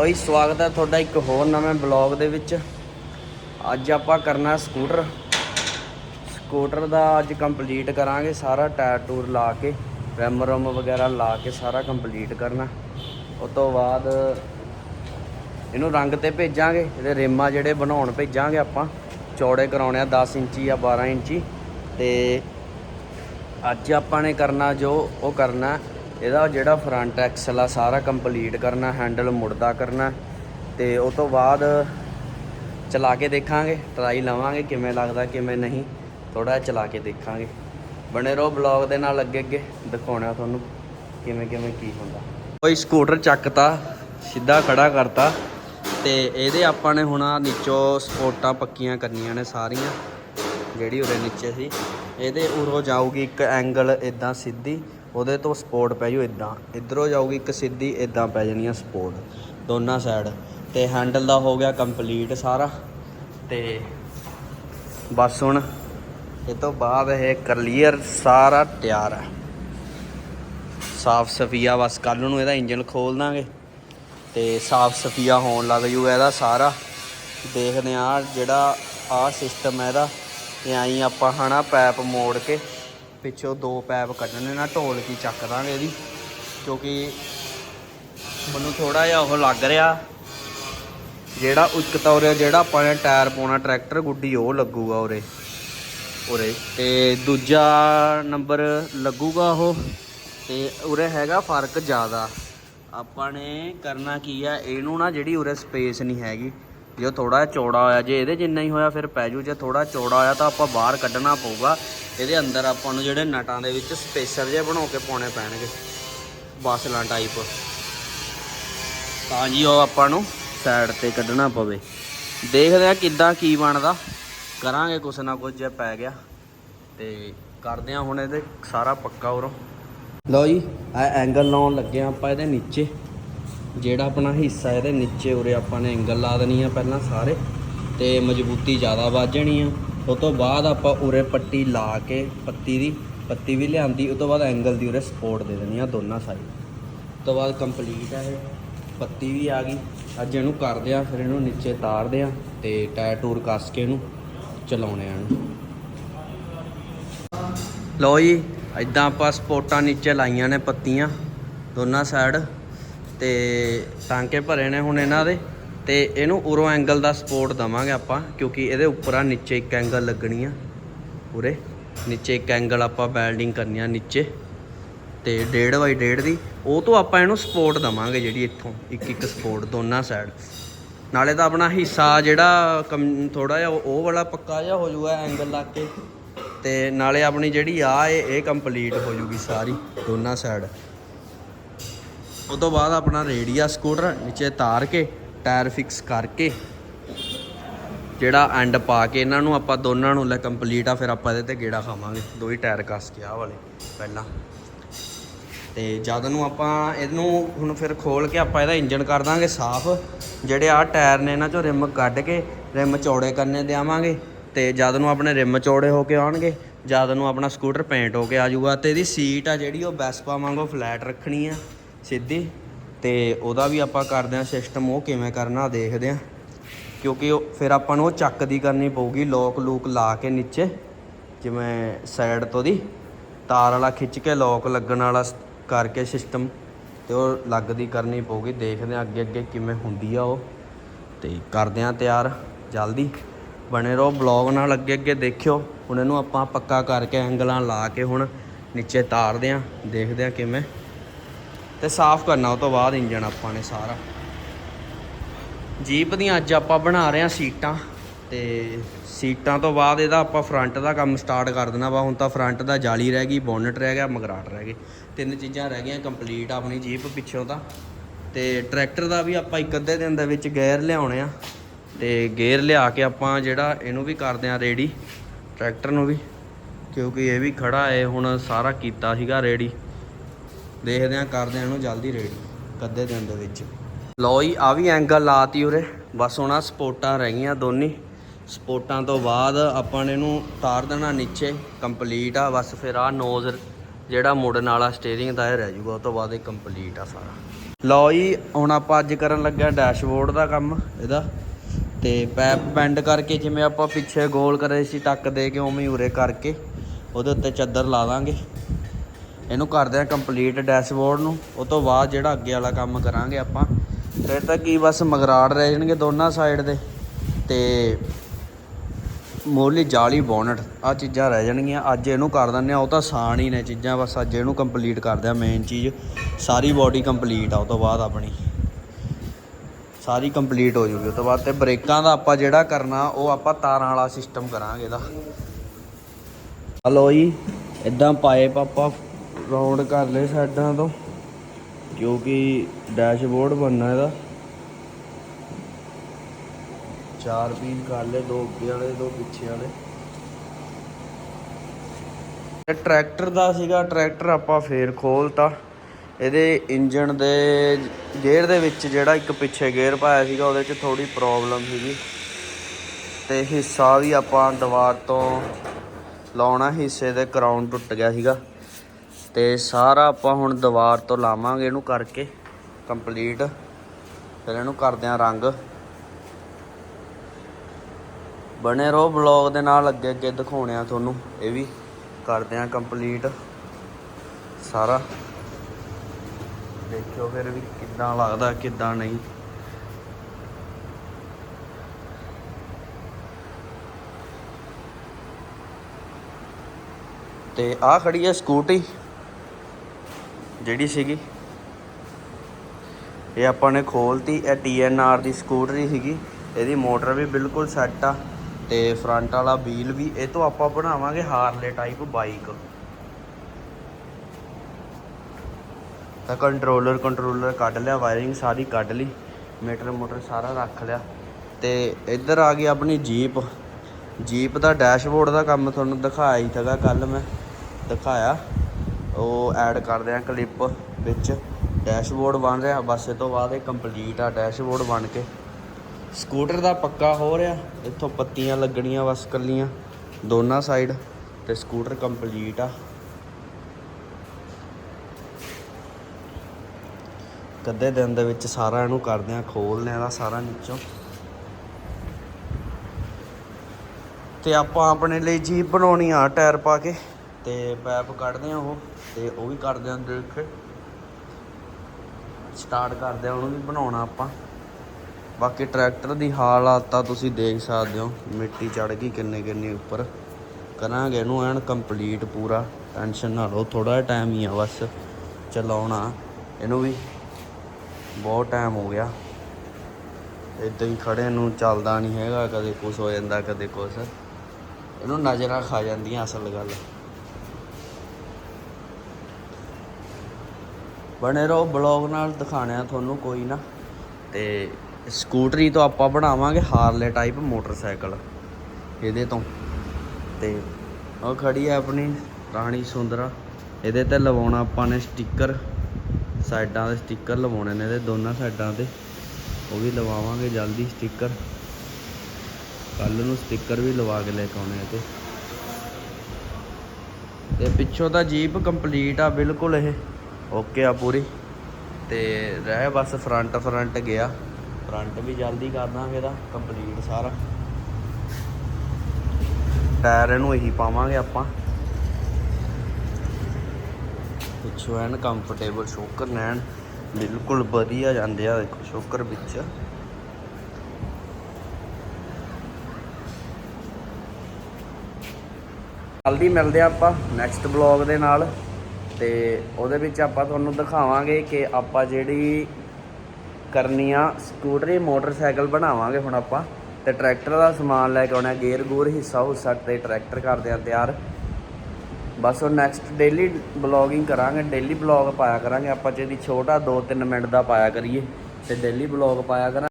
ਬਈ ਸਵਾਗਤ ਹੈ ਤੁਹਾਡਾ ਇੱਕ ਹੋਰ ਨਵੇਂ ਬਲੌਗ ਦੇ ਵਿੱਚ। ਅੱਜ ਆਪਾਂ ਕਰਨਾ ਸਕੂਟਰ। ਸਕੂਟਰ ਦਾ ਅੱਜ ਕੰਪਲੀਟ ਕਰਾਂਗੇ ਸਾਰਾ, ਟਾਇਰ ਟੂਰ ਲਾ ਕੇ, ਰੈਮ ਰਮ ਵਗੈਰਾ ਲਾ ਕੇ ਸਾਰਾ ਕੰਪਲੀਟ ਕਰਨਾ। ਉਸ ਤੋਂ ਬਾਅਦ ਇਹਨੂੰ ਰੰਗ ਤੇ ਭੇਜਾਂਗੇ, ਇਹਦੇ ਰੇਮਾ ਜਿਹੜੇ ਬਣਾਉਣ ਭੇਜਾਂਗੇ ਆਪਾਂ। ਚੌੜੇ ਕਰਾਉਣੇ ਆ 10 ਇੰਚੀ ਜਾਂ 12 ਇੰਚੀ। ਤੇ ਅੱਜ ਆਪਾਂ ਨੇ ਕਰਨਾ ਜੋ ਉਹ ਕਰਨਾ ਇਹਦਾ ਜਿਹੜਾ ਫਰੰਟ ਐਕਸਲ ਆ, ਸਾਰਾ ਕੰਪਲੀਟ ਕਰਨਾ ਹੈਂਡਲ ਮੁੜਦਾ ਕਰਨਾ, ਤੇ ਉਸ ਤੋਂ ਬਾਅਦ ਚਲਾ ਕੇ ਦੇਖਾਂਗੇ ਟਰਾਈ ਲਵਾਂਗੇ ਕਿਵੇਂ ਲੱਗਦਾ, ਕਿਵੇਂ ਨਹੀਂ ਥੋੜਾ ਜਿਹਾ ਚਲਾ ਕੇ ਦੇਖਾਂਗੇ। ਬਣੇ ਰਹੋ ਬਲੌਗ ਦੇ ਨਾਲ ਅੱਗੇ ਅੱਗੇ, ਦਿਖਾਉਣਾ ਤੁਹਾਨੂੰ ਕਿਵੇਂ ਕਿਵੇਂ ਕੀ ਹੁੰਦਾ। ਕੋਈ ਸਕੂਟਰ ਚੱਕਤਾ, ਸਿੱਧਾ ਖੜਾ ਕਰਤਾ, ਤੇ ਇਹਦੇ ਆਪਾਂ ਨੇ ਹੁਣ ਆਹ ਨੀਚੋਂ ਸਪੋਰਟਾਂ ਪੱਕੀਆਂ ਕਰਨੀਆਂ ਨੇ ਸਾਰੀਆਂ, ਜਿਹੜੀ ਉਰੇ ਨੀਚੇ ਸੀ। ਇਹਦੇ ਉਰੋਂ ਜਾਊਗੀ ਇੱਕ ਐਂਗਲ ਇਦਾਂ ਸਿੱਧੀ ਉਹਦੇ ਤੋਂ ਸਪੋਰਟ ਪੈ ਜੂ ਇਦਾਂ। ਇਧਰੋਂ ਜਾਊਗੀ ਇੱਕ ਸਿੱਧੀ, ਇਦਾਂ ਪੈ ਜਾਣੀਆਂ ਸਪੋਰਟ। ਦੋਨਾਂ ਸਾਈਡ ਤੇ ਹੈਂਡਲ ਦਾ ਹੋ ਗਿਆ ਕੰਪਲੀਟ ਸਾਰਾ। ਤੇ ਬਸ ਹੁਣ ਇਹ ਤੋਂ ਬਾਅਦ ਇਹ ਕਲੀਅਰ ਸਾਰਾ ਤਿਆਰ ਹੈ ਸਾਫ਼ ਸਫੀਆ ਬਸ ਕੱਲ ਨੂੰ ਇਹਦਾ ਇੰਜਨ ਖੋਲ ਦਾਂਗੇ। ਤੇ ਸਾਫ਼ ਸਫੀਆ ਹੋਣ ਲੱਗ ਜੂਗਾ ਇਹਦਾ ਸਾਰਾ। ਦੇਖਦੇ ਆ ਜਿਹੜਾ ਆ ਸਿਸਟਮ ਹੈ ਇਹਦਾ। ਤੇ ਆਈ ਆਪਾਂ ਹਨਾ ਪੈਪ ਮੋੜ ਕੇ। ਪਿੱਛੋਂ ਦੋ ਪੈਪ ਕੱਢਣੇ ਨਾ ਢੋਲ ਕੀ ਚੱਕ ਦਾਂਗੇ ਇਹਦੀ, ਕਿਉਂਕਿ ਮੈਨੂੰ ਥੋੜਾ ਜਿਹਾ ਉਹ ਲੱਗ ਰਿਹਾ। ਜਿਹੜਾ ਇੱਕ ਤਾਂ ਉਰੇ, ਜਿਹੜਾ ਆਪਾਂ ਨੇ ਟਾਇਰ ਪਾਉਣਾ, ਟਰੈਕਟਰ ਗੁੱਡੀ, ਉਹ ਲੱਗੂਗਾ ਉਰੇ ਉਰੇ। ਤੇ ਦੂਜਾ ਨੰਬਰ ਲੱਗੂਗਾ ਉਹ, ਤੇ ਉਰੇ ਹੈਗਾ ਫ਼ਰਕ ਜ਼ਿਆਦਾ। ਆਪਾਂ ਨੇ ਕਰਨਾ ਕੀ ਆ, ਇਹਨੂੰ ਨਾ ਜਿਹੜੀ ਉਰੇ ਸਪੇਸ ਨਹੀਂ ਹੈਗੀ ਜੇ ਉਹ ਥੋੜਾ ਚੌੜਾ ਹੋਇਆ। ਜੇ ਇਹਦੇ ਜਿੰਨਾ ਹੀ ਹੋਇਆ ਫਿਰ ਪੈ ਜੂ। ਜੇ ਥੋੜਾ ਚੌੜਾ ਹੋਇਆ ਤਾਂ ਆਪਾਂ ਬਾਹਰ ਕੱਢਣਾ ਪਊਗਾ। ਇਹਦੇ ਅੰਦਰ ਆਪਾਂ ਨੂੰ ਜਿਹੜੇ ਨਟਾਂ ਦੇ ਵਿੱਚ ਸਪੇਸਰ ਜੇ ਬਣਾ ਕੇ ਪਾਉਣੇ ਪੈਣਗੇ। ਬਾਸਲਾਂ ਟਾਈਪ ਤਾਂ ਜੀ ਉਹ ਆਪਾਂ ਨੂੰ ਸਾਈਡ ਤੇ ਕੱਢਣਾ ਪਵੇ। ਦੇਖਦੇ ਆ ਕਿੱਦਾਂ ਕੀ ਬਣਦਾ। ਕਰਾਂਗੇ ਕੁਛ ਨਾ ਕੁਝ ਜੇ ਪੈ ਗਿਆ। ਤੇ ਕਰਦੇ ਆ ਹੁਣ ਇਹਦੇ ਸਾਰਾ ਪੱਕਾ ਉਰੋਂ। ਲਓ ਜੀ ਆ ਐਂਗਲ ਲਾਉਣ ਲੱਗੇ ਆ ਆਪਾਂ ਇਹਦੇ ਨੀਚੇ। ਜਿਹੜਾ ਆਪਣਾ ਹਿੱਸਾ ਇਹਦੇ ਨੀਚੇ ਉਰੇ ਆਪਾਂ ਨੇ ਐਂਗਲ ਲਾ ਦੇਣੀ ਆ ਪਹਿਲਾਂ ਸਾਰੇ ਤੇ ਮਜ਼ਬੂਤੀ ਜ਼ਿਆਦਾ ਵੱਧ ਜਾਣੀ ਆ। ਉਸ ਤੋਂ ਬਾਅਦ ਆਪਾਂ ਉਰੇ ਪੱਟੀ ਲਾ ਕੇ ਪੱਤੀ ਦੀ, ਪੱਤੀ ਵੀ ਲਿਆਂਦੀ ਉਸ ਤੋਂ ਬਾਅਦ ਐਂਗਲ ਦੀ ਉਰੇ ਸਪੋਰਟ ਦੇ ਦੇਣੀ ਆ ਦੋਨਾਂ ਸਾਈਡ ਉਸ ਤੋਂ ਬਾਅਦ ਕੰਪਲੀਟ ਆ ਇਹ, ਪੱਤੀ ਵੀ ਆ ਗਈ। ਅੱਜ ਇਹਨੂੰ ਕਰਦੇ ਆ, ਫਿਰ ਇਹਨੂੰ ਨੀਚੇ ਤਾਰਦੇ ਆ ਤੇ ਟਾਇਰ ਟੂਰ ਕੱਸ ਕੇ ਇਹਨੂੰ ਚਲਾਉਣੇ ਆ ਇਹਨੂੰ। ਲਓ ਜੀ ਇਦਾਂ ਆਪਾਂ ਸਪੋਰਟਾਂ ਨੀਚੇ ਲਾਈਆਂ ਨੇ ਪੱਤੀਆਂ, ਦੋਨਾਂ ਸਾਈਡ ਤੇ ਟਾਂਕੇ ਭਰੇ ਨੇ ਹੁਣ ਇਹਨਾਂ ਦੇ ਤੇ ਇਹਨੂੰ ਉਰੋਂ ਐਂਗਲ ਦਾ ਸਪੋਰਟ ਦਵਾਂਗੇ ਆਪਾਂ, ਕਿਉਂਕਿ ਇਹਦੇ ਉੱਪਰ ਆ ਨੀਚੇ ਇੱਕ ਐਂਗਲ ਲੱਗਣੀ ਆ ਉਰੇ ਨੀਚੇ ਇੱਕ ਐਂਗਲ ਆਪਾਂ ਬੈਲਡਿੰਗ ਕਰਨੀ ਆ ਨੀਚੇ ਤੇ 1.5 ਬਾਈ 1.5 ਦੀ। ਉਹ ਤੋਂ ਆਪਾਂ ਇਹਨੂੰ ਸਪੋਰਟ ਦਵਾਂਗੇ ਜਿਹੜੀ ਇੱਥੋਂ, ਇੱਕ ਇੱਕ ਸਪੋਰਟ ਦੋਨਾਂ ਸਾਈਡ ਨਾਲੇ ਤਾਂ ਆਪਣਾ ਹਿੱਸਾ ਜਿਹੜਾ ਥੋੜਾ ਜਿਹਾ ਉਹ ਵਾਲਾ ਪੱਕਾ ਜਿਹਾ ਹੋ ਜਾਊਗਾ ਐਂਗਲ ਲਾ ਕੇ। ਤੇ ਨਾਲੇ ਆਪਣੀ ਜਿਹੜੀ ਆ, ਇਹ ਕੰਪਲੀਟ ਹੋ ਜੂਗੀ ਸਾਰੀ ਦੋਨਾਂ ਸਾਈਡ ਉਸ ਤੋਂ ਬਾਅਦ ਆਪਣਾ ਰੇਡੀਆ ਸਕੂਟਰ ਨੀਚੇ ਤਾਰ ਕੇ, ਟਾਇਰ ਫਿਕਸ ਕਰਕੇ, ਜਿਹੜਾ ਐਂਡ ਪਾ ਕੇ ਇਹਨਾਂ ਨੂੰ ਆਪਾਂ ਦੋਨਾਂ ਨੂੰ ਲੈ ਕੰਪਲੀਟ ਆ, ਫਿਰ ਆਪਾਂ ਇਹਦੇ ਤੇ ਗੇੜਾ ਖਾਵਾਂਗੇ। ਦੋ ਹੀ ਟਾਇਰ ਕੱਸ ਕੇ ਆਹ ਵਾਲੇ, ਪਹਿਲਾਂ। ਤੇ ਜਦ ਨੂੰ ਆਪਾਂ ਇਹਨੂੰ ਹੁਣ ਫਿਰ ਖੋਲ ਕੇ ਆਪਾਂ ਇਹਦਾ ਇੰਜਨ ਕਰ ਦਾਂਗੇ ਸਾਫ਼, ਜਿਹੜੇ ਆ ਟਾਇਰ ਨੇ ਇਹਨਾਂ ਚੋਂ ਰਿਮ ਕੱਢ ਕੇ, ਰਿਮ ਚੌੜੇ ਕਰਨੇ ਦੇਵਾਂਗੇ, ਤੇ ਜਦ ਨੂੰ ਆਪਣੇ ਰਿਮ ਚੌੜੇ ਹੋ ਕੇ ਆਉਣਗੇ, ਜਦ ਨੂੰ ਆਪਣਾ ਸਕੂਟਰ ਪੇਂਟ ਹੋ ਕੇ ਆ ਜਾਊਗਾ, ਤੇ ਇਹਦੀ ਸੀਟ ਆ ਜਿਹੜੀ ਉਹ ਬੈਸਪਾ ਵਾਂਗੂ ਫਲੈਟ ਰੱਖਣੀ ਆ। ਸਿੱਧੀ ਤੇ ਉਹਦਾ ਵੀ ਆਪਾਂ ਕਰਦੇ ਆ ਸਿਸਟਮ ਉਹ ਕਿਵੇਂ ਕਰਨਾ ਦੇਖਦੇ ਆ ਕਿਉਂਕਿ ਉਹ ਫਿਰ ਆਪਾਂ ਨੂੰ ਉਹ ਚੱਕ ਦੀ ਕਰਨੀ ਪਊਗੀ ਲੋਕ ਲੂਕ ਲਾ ਕੇ ਨੀਚੇ, ਜਿਵੇਂ ਸਾਈਡ ਤੋਂ ਦੀ। ਤਾਰ ਵਾਲਾ ਖਿੱਚ ਕੇ ਲੋਕ ਲੱਗਣ ਵਾਲਾ ਕਰਕੇ ਸਿਸਟਮ ਤੇ ਉਹ ਲੱਗਦੀ ਕਰਨੀ ਪਊਗੀ। ਦੇਖਦੇ ਆ ਅੱਗੇ ਅੱਗੇ ਕਿਵੇਂ ਹੁੰਦੀ ਆ ਉਹ। ਤੇ ਕਰਦੇ ਆ ਤਿਆਰ, ਜਲਦੀ। ਬਣੇ ਰਹੋ ਬਲੌਗ ਨਾਲ ਅੱਗੇ ਅੱਗੇ ਦੇਖਿਓ। ਹੁਣ ਇਹਨੂੰ ਆਪਾਂ ਪੱਕਾ ਕਰਕੇ ਐਂਗਲਾਂ ਲਾ ਕੇ ਹੁਣ ਨੀਚੇ ਤਾਰਦੇ ਆ ਦੇਖਦੇ ਆ ਕਿਵੇਂ ਤੇ ਸਾਫ਼ ਕਰਨਾ, ਉਹ ਤੋਂ ਬਾਅਦ ਇੰਜਨ ਆਪਾਂ ਨੇ ਸਾਰਾ। ਜੀਪ ਦੀਆਂ ਅੱਜ ਆਪਾਂ ਬਣਾ ਰਹੇ ਹਾਂ ਸੀਟਾਂ, ਤੇ ਸੀਟਾਂ ਤੋਂ ਬਾਅਦ ਇਹਦਾ ਆਪਾਂ ਫਰੰਟ ਦਾ ਕੰਮ ਸਟਾਰਟ ਕਰ ਦੇਣਾ ਵਾ। ਹੁਣ ਤਾਂ ਫਰੰਟ ਦਾ ਜਾਲੀ ਰਹਿ ਗਈ ਬੋਨਟ ਰਹਿ ਗਿਆ, ਮਗਰਾਟ ਰਹਿ ਗਏ। ਤਿੰਨ ਚੀਜ਼ਾਂ ਰਹਿ ਗਈਆਂ ਕੰਪਲੀਟ ਆਪਣੀ ਜੀਪ ਪਿੱਛੋਂ ਤਾਂ। ਤੇ ਟਰੈਕਟਰ ਦਾ ਵੀ ਆਪਾਂ ਇੱਕ ਅੱਧੇ ਦਿਨ ਦੇ ਵਿੱਚ ਗੇਅਰ ਲਿਆਉਣੇ ਆ। ਤੇ ਗੇਅਰ ਲਿਆ ਕੇ ਆਪਾਂ ਜਿਹੜਾ ਇਹਨੂੰ ਵੀ ਕਰਦੇ ਆ ਰੇਡੀ ਟਰੈਕਟਰ ਨੂੰ ਵੀ। ਕਿਉਂਕਿ ਇਹ ਵੀ ਖੜਾ ਹੈ ਹੁਣ ਸਾਰਾ ਕੀਤਾ ਸੀਗਾ ਰੇਡੀ ਦੇਖਦੇ ਆ, ਕਰਦੇ ਆ ਇਹਨੂੰ ਜਲਦੀ ਰੇਡੀ ਕੱਦੇ ਦਿਨ ਦੇ ਵਿੱਚ। ਲਓ ਜੀ ਆ ਵੀ ਐਂਗਲ ਲਾਤੀ ਉਰੇ। ਬਸ ਹੁਣ ਆ ਸਪੋਰਟਾਂ ਰਹਿ ਗਈਆਂ ਦੋਨੀ। ਸਪੋਰਟਾਂ ਤੋਂ ਬਾਅਦ ਆਪਾਂ ਨੇ ਇਹਨੂੰ ਤਾਰ ਦੇਣਾ ਨੀਚੇ ਕੰਪਲੀਟ ਆ। ਬਸ ਫਿਰ ਆ ਨੋਜ਼ ਜਿਹੜਾ ਮੁੜਨ ਵਾਲਾ ਸਟੀਅਰਿੰਗ ਦਾ ਇਹ ਰਹਿ ਜੂਗਾ ਉਹ ਤੋਂ ਬਾਅਦ ਇਹ ਕੰਪਲੀਟ ਆ ਸਾਰਾ। ਲਓ ਜੀ, ਹੁਣ ਆਪਾਂ ਅੱਜ ਕਰਨ ਲੱਗਿਆ ਡੈਸ਼ਬੋਰਡ ਦਾ ਕੰਮ ਇਹਦਾ। ਤੇ ਪੈਪ ਬੈਂਡ ਕਰਕੇ ਜਿਵੇਂ ਆਪਾਂ ਪਿੱਛੇ ਗੋਲ ਕਰੇ ਸੀ, ਟੱਕ ਦੇ ਕੇ ਉਵੇਂ ਹੀ ਉਰੇ ਕਰਕੇ, ਉਹਦੇ ਉੱਤੇ ਚਾਦਰ ਲਾ ਦਾਂਗੇ। ਇਹਨੂੰ ਕਰਦੇ ਆ ਕੰਪਲੀਟ ਡੈਸ਼ਬੋਰਡ ਨੂੰ। ਉਹ ਤੋਂ ਬਾਅਦ ਜਿਹੜਾ ਅੱਗੇ ਵਾਲਾ ਕੰਮ ਕਰਾਂਗੇ ਆਪਾਂ। ਫਿਰ ਤਾਂ ਕੀ, ਬਸ ਮਗਰਾੜ ਰਹਿ ਜਾਣਗੇ ਦੋਨਾਂ ਸਾਈਡ ਦੇ। ਤੇ ਮੋਲੀ ਜਾਲੀ ਬੋਨਟ ਆ ਚੀਜ਼ਾਂ ਰਹਿ ਜਾਣਗੀਆਂ। ਅੱਜ ਇਹਨੂੰ ਕਰ ਦਿੰਦੇ ਆ ਉਹ ਤਾਂ ਆਸਾਨ ਹੀ ਨੇ ਚੀਜ਼ਾਂ। ਬਸ ਅੱਜ ਇਹਨੂੰ ਕੰਪਲੀਟ ਕਰਦੇ ਆ ਮੇਨ ਚੀਜ਼। ਸਾਰੀ ਬਾਡੀ ਕੰਪਲੀਟ ਆ, ਉਹ ਤੋਂ ਬਾਅਦ ਆਪਣੀ। ਸਾਰੀ ਕੰਪਲੀਟ ਹੋ ਜੂਗੀ। ਉਹ ਤੋਂ ਬਾਅਦ ਤੇ ਬ੍ਰੇਕਾਂ ਦਾ ਆਪਾਂ ਜਿਹੜਾ ਕਰਨਾ, ਉਹ ਆਪਾਂ ਤਾਰਾਂ ਵਾਲਾ ਸਿਸਟਮ ਕਰਾਂਗੇ ਇਹਦਾ। ਹਲੋ ਜੀ ਇਦਾਂ ਪਾਈਪ ਆਪਾਂ ਰਾਉਂਡ ਕਰ ਲਏ ਸਾਈਡਾਂ ਤੋਂ ਕਿਉਂਕਿ ਡੈਸ਼ਬੋਰਡ ਬਣਨਾ ਇਹਦਾ। ਚਾਰ ਪੀਸ ਕਰ ਲਏ, ਦੋ ਅੱਗੇ ਵਾਲੇ, ਦੋ ਪਿੱਛੇ ਵਾਲੇ। ਇਹ ਟਰੈਕਟਰ ਦਾ ਸੀਗਾ ਟਰੈਕਟਰ ਆਪਾਂ ਫੇਰ ਖੋਲਤਾ। ਇਹਦੇ ਇੰਜਨ ਦੇ ਗੇਅਰ ਦੇ ਵਿੱਚ ਜਿਹੜਾ ਇੱਕ ਪਿੱਛੇ ਗੇਅਰ ਪਾਇਆ ਸੀਗਾ, ਉਹਦੇ 'ਚ ਥੋੜੀ ਪ੍ਰੋਬਲਮ ਸੀਗੀ। ਤੇ ਹਿੱਸਾ ਵੀ ਆਪਾਂ ਦੀਵਾਰ ਤੋਂ ਲਾਉਣਾ, ਹਿੱਸੇ ਦੇ ਕਰਾਊਨ ਟੁੱਟ ਗਿਆ ਸੀਗਾ। ਤੇ ਸਾਰਾ ਆਪਾਂ ਹੁਣ ਦੀਵਾਰ ਤੋਂ ਲਾਵਾਂਗੇ ਇਹਨੂੰ ਕਰਕੇ ਕੰਪਲੀਟ। ਫਿਰ ਇਹਨੂੰ ਕਰਦੇ ਆਂ ਰੰਗ। ਬਣੇ ਰਹੋ ਬਲੌਗ ਦੇ ਨਾਲ ਅੱਗੇ ਅੱਗੇ ਦਿਖਾਉਣੇ ਆ ਤੁਹਾਨੂੰ, ਇਹ ਵੀ ਕਰਦੇ ਆਂ ਕੰਪਲੀਟ ਸਾਰਾ। ਦੇਖਿਓ ਫਿਰ ਵੀ ਕਿੱਦਾਂ ਲੱਗਦਾ, ਕਿੱਦਾਂ ਨਹੀਂ। ਤੇ ਆ ਖੜੀ ਹੈ ਸਕੂਟੀ। ਜਿਹੜੀ ਸੀਗੀ। ਇਹ ਆਪਾਂ ਨੇ ਖੋਲਤੀ, ਇਹ TNR ਦੀ ਸਕੂਟਰੀ ਸੀਗੀ। ਇਹਦੀ ਮੋਟਰ ਵੀ ਬਿਲਕੁਲ ਸੈੱਟ ਆ ਤੇ ਫਰੰਟ ਵਾਲਾ ਵੀਲ ਵੀ, ਇਹ ਤੋਂ ਆਪਾਂ ਬਣਾਵਾਂਗੇ ਹਾਰਲੇ ਟਾਈਪ ਬਾਈਕ ਤਾਂ ਕੰਟਰੋਲਰ ਕੰਟਰੋਲਰ ਕੱਢ ਲਿਆ ਵਾਇਰਿੰਗ ਸਾਰੀ ਕੱਢ ਲਈ, ਮੀਟਰ ਮੋਟਰ ਸਾਰਾ ਰੱਖ ਲਿਆ। ਤੇ ਇੱਧਰ ਆ ਗਈ ਆਪਣੀ ਜੀਪ। ਜੀਪ ਦਾ ਡੈਸ਼ਬੋਰਡ ਦਾ ਕੰਮ ਤੁਹਾਨੂੰ ਦਿਖਾਇਆ ਹੀ ਸੀਗਾ ਕੱਲ ਮੈਂ ਦਿਖਾਇਆ। ਉਹ ਐਡ ਕਰਦੇ ਆ ਕਲਿੱਪ ਵਿੱਚ। ਡੈਸ਼ਬੋਰਡ ਬਣ ਰਿਹਾ, ਬਸ ਇਹ ਤੋਂ ਬਾਅਦ ਇਹ ਕੰਪਲੀਟ ਆ ਡੈਸ਼ਬੋਰਡ ਬਣ ਕੇ। ਸਕੂਟਰ ਦਾ ਪੱਕਾ ਹੋ ਰਿਹਾ, ਇੱਥੋਂ ਪੱਤੀਆਂ ਲੱਗਣੀਆਂ ਬਸ ਕੱਲੀਆਂ ਦੋਨਾਂ ਸਾਈਡ ਤੇ ਸਕੂਟਰ ਕੰਪਲੀਟ ਆ। ਕੱਦੇ ਦਿਨ ਦੇ ਵਿੱਚ ਸਾਰਾ ਇਹਨੂੰ ਕਰਦੇ ਆ ਖੋਲਨੇ ਦਾ ਸਾਰਾ ਨੀਚੋਂ। ਤੇ ਆਪਾਂ ਆਪਣੇ ਲਈ ਜੀਪ ਬਣਾਉਣੀ ਆ, ਟਾਇਰ ਪਾ ਕੇ। ਤੇ ਪੈਪ ਕੱਢਦੇ ਆ ਉਹ, ਤੇ ਉਹ ਵੀ ਕਰਦੇ ਆ ਦੇਖ ਸਟਾਰਟ ਕਰਦੇ ਆ, ਉਹਨੂੰ ਵੀ ਬਣਾਉਣਾ ਆਪਾਂ। ਬਾਕੀ ਟਰੈਕਟਰ ਦੀ ਹਾਲਤ ਤਾਂ ਤੁਸੀਂ ਦੇਖ ਸਕਦੇ ਹੋ, ਮਿੱਟੀ ਚੜ ਗਈ ਕਿੰਨੇ ਕਿੰਨੇ ਉੱਪਰ। ਕਰਾਂਗੇ ਇਹਨੂੰ ਐਨ ਕੰਪਲੀਟ ਪੂਰਾ ਟੈਨਸ਼ਨ ਨਾ ਲਓ ਥੋੜਾ ਜਿਹਾ ਟਾਈਮ ਹੀ ਆ ਬਸ, ਚਲਾਉਣਾ। ਇਹਨੂੰ ਵੀ ਬਹੁਤ ਟਾਈਮ ਹੋ ਗਿਆ। ਇਦਾਂ ਹੀ ਖੜੇ ਨੂੰ ਚੱਲਦਾ ਨਹੀਂ ਹੈਗਾ, ਕਦੇ ਕੁਝ ਹੋ ਜਾਂਦਾ, ਕਦੇ ਕੁਝ ਇਹਨੂੰ ਨਜ਼ਰਾਂ ਖਾ ਜਾਂਦੀਆਂ ਅਸਲ ਗੱਲ। ਬਣੇ ਰਹੋ ਬਲੌਗ ਨਾਲ ਦਿਖਾਣੇ ਆ ਤੁਹਾਨੂੰ ਕੋਈ ਨਾ। ਤੇ ਸਕੂਟਰੀ ਤੋਂ ਆਪਾਂ ਬਣਾਵਾਂਗੇ ਹਾਰਲੇ ਟਾਈਪ ਮੋਟਰਸਾਈਕਲ, ਇਹਦੇ ਤੋਂ। ਤੇ ਉਹ ਖੜੀ ਹੈ ਆਪਣੀ ਰਾਣੀ ਸੁੰਦਰਾ। ਇਹਦੇ ਤੇ ਲਵਾਉਣਾ ਆਪਾਂ ਨੇ ਸਟicker ਸਾਈਡਾਂ ਦੇ ਸਟicker ਲਵਾਉਣੇ ਨੇ ਇਹਦੇ, ਦੋਨਾਂ ਸਾਈਡਾਂ ਤੇ ਉਹ ਵੀ ਲਵਾਵਾਂਗੇ ਜਲਦੀ ਸਟicker ਕੱਲ ਨੂੰ ਸਟicker ਵੀ ਲਵਾ ਕੇ ਲੈ ਕੇ ਆਉਣੇ ਆ ਤੇ ਤੇ ਪਿੱਛੋਂ ਦਾ ਜੀਪ ਕੰਪਲੀਟ ਆ, ਬਿਲਕੁਲ ਇਹ। ਓਕੇ ਆ ਪੂਰੀ। ਤੇ ਰਹਿ ਬਸ ਫਰੰਟ ਫਰੰਟ ਗਿਆ। ਫਰੰਟ ਵੀ ਜਲਦੀ ਕਰ ਦਾਂਗੇ ਇਹਦਾ ਕੰਪਲੀਟ ਸਾਰਾ। ਟਾਇਰ ਇਹਨੂੰ ਇਹੀ ਪਾਵਾਂਗੇ ਆਪਾਂ। ਪਿੱਛੋਂ ਐਨ ਕੰਫਰਟੇਬਲ ਸ਼ੋਕਰ ਨੈਣ ਬਿਲਕੁਲ ਵਧੀਆ ਜਾਂਦੇ ਆ ਦੇਖੋ ਸ਼ੋਕਰ ਵਿੱਚ। ਜਲਦੀ ਮਿਲਦੇ ਆ ਆਪਾਂ ਨੈਕਸਟ ਬਲੌਗ ਦੇ ਨਾਲ। ਤੇ ਉਹਦੇ ਵਿੱਚ ਆਪਾਂ ਤੁਹਾਨੂੰ ਦਿਖਾਵਾਂਗੇ ਕਿ ਆਪਾਂ ਜਿਹੜੀ ਕਰਨੀ ਆ, ਸਕੂਟਰੀ, ਮੋਟਰਸਾਈਕਲ ਬਣਾਵਾਂਗੇ ਹੁਣ ਆਪਾਂ ਤੇ ਟਰੈਕਟਰ ਦਾ ਸਮਾਨ ਲੈ ਕੇ ਆਉਣਾ, ਗੇਅਰ ਗੂਰ ਹਿੱਸਾ ਹੁੱਸਾ ਤੇ ਟਰੈਕਟਰ ਕਰਦੇ ਆ ਤਿਆਰ। ਬਸ ਉਹ ਨੈਕਸਟ ਡੇਲੀ ਬਲੌਗਿੰਗ ਕਰਾਂਗੇ ਡੇਲੀ ਬਲੌਗ ਪਾਇਆ ਕਰਾਂਗੇ ਆਪਾਂ, ਜਿਹਦੀ ਛੋਟਾ 2-3 ਮਿੰਟ ਦਾ ਪਾਇਆ ਕਰੀਏ ਤੇ ਡੇਲੀ ਬਲੌਗ ਪਾਇਆ ਕਰਾਂਗੇ।